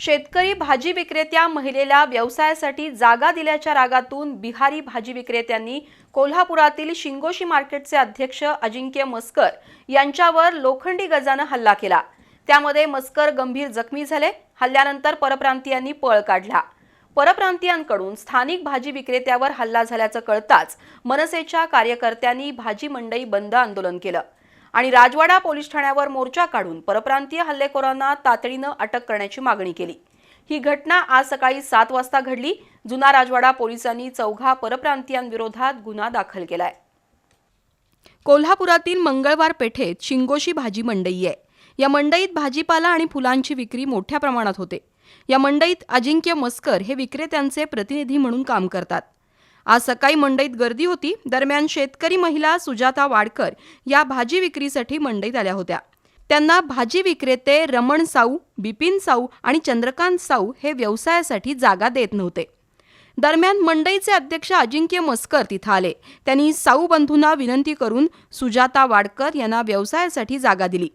शेतकरी भाजी विक्रेत्या महिलेला व्यवसायासाठी जागा दिल्याच्या रागातून बिहारी भाजी विक्रेत्यांनी कोल्हापुरातील शिंगोशी मार्केटचे अध्यक्ष अजिंक्य मस्कर यांच्यावर लोखंडी गजानं हल्ला केला. त्यामध्ये मस्कर गंभीर जखमी झाले. हल्ल्यानंतर परप्रांतीयांनी पळ काढला. परप्रांतीयांकडून स्थानिक भाजी विक्रेत्यावर हल्ला झाल्याचं कळताच मनसेच्या कार्यकर्त्यांनी भाजी मंडई बंद आंदोलन केलं. आणि राजवाडा पोलीस ठाण्यावर मोर्चा काढून परप्रांतीय हल्लेखोरांना तातडीनं अटक करण्याची मागणी केली. ही घटना आज सकाळी सात वाजता घडली. जुना राजवाडा पोलिसांनी चौघा परप्रांतीयांविरोधात गुन्हा दाखल केलाय. कोल्हापुरातील मंगळवार पेठेत शिंगोशी भाजी मंडई आहे. या मंडईत भाजीपाला आणि फुलांची विक्री मोठ्या प्रमाणात होते. या मंडईत अजिंक्य मस्कर हे विक्रेत्यांचे प्रतिनिधी म्हणून काम करतात. आज सकाळी मंडईत गर्दी होती. दरम्यान शेतकरी महिला सुजाता वाडकर या भाजी विक्रीसाठी मंडईत आल्या होत्या. त्यांना भाजी विक्रेते रमण साऊ बिपिन साऊ आणि चंद्रकांत साऊ हे व्यवसायासाठी जागा देत नव्हते. दरम्यान मंडईचे अध्यक्ष अजिंक्य मस्कर तिथं आले. त्यांनी साऊ बंधूंना विनंती करून सुजाता वाडकर यांना व्यवसायासाठी जागा दिली.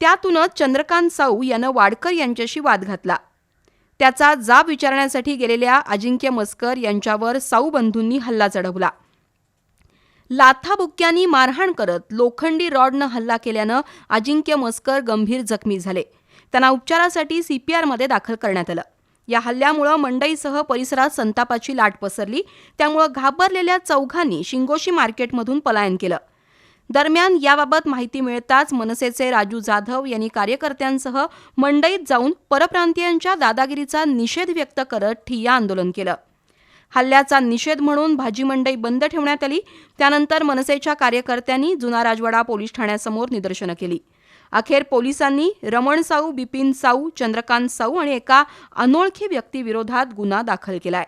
त्यातूनच चंद्रकांत साऊ यानं वाडकर यांच्याशी वाद घातला. त्याचा जाब विचारण्यासाठी गेलेल्या अजिंक्य मस्कर यांच्यावर साऊ बंधूंनी हल्ला चढवला. लाथाबुक्क्यांनी मारहाण करत लोखंडी रॉडनं हल्ला केल्यानं अजिंक्य मस्कर गंभीर जखमी झाले. त्यांना उपचारासाठी सीपीआरमध्ये दाखल करण्यात आलं. या हल्ल्यामुळं मंडईसह परिसरात संतापाची लाट पसरली. त्यामुळं घाबरलेल्या चौघांनी शिंगोशी मार्केटमधून पलायन केलं. दरम्यान याबाबत माहिती मिळताच मनसेचे राजू जाधव यांनी कार्यकर्त्यांसह मंडईत जाऊन परप्रांतीयांच्या दादागिरीचा निषेध व्यक्त करत ठिय्या आंदोलन केलं. हल्ल्याचा निषेध म्हणून भाजी मंडई बंद ठेवण्यात आली. त्यानंतर मनसेच्या कार्यकर्त्यांनी जुना राजवाडा पोलीस ठाण्यासमोर निदर्शनं केली. अखेर पोलिसांनी रमण साऊ बिपिन साऊ चंद्रकांत साऊ आणि एका अनोळखी व्यक्तीविरोधात गुन्हा दाखल केलाय.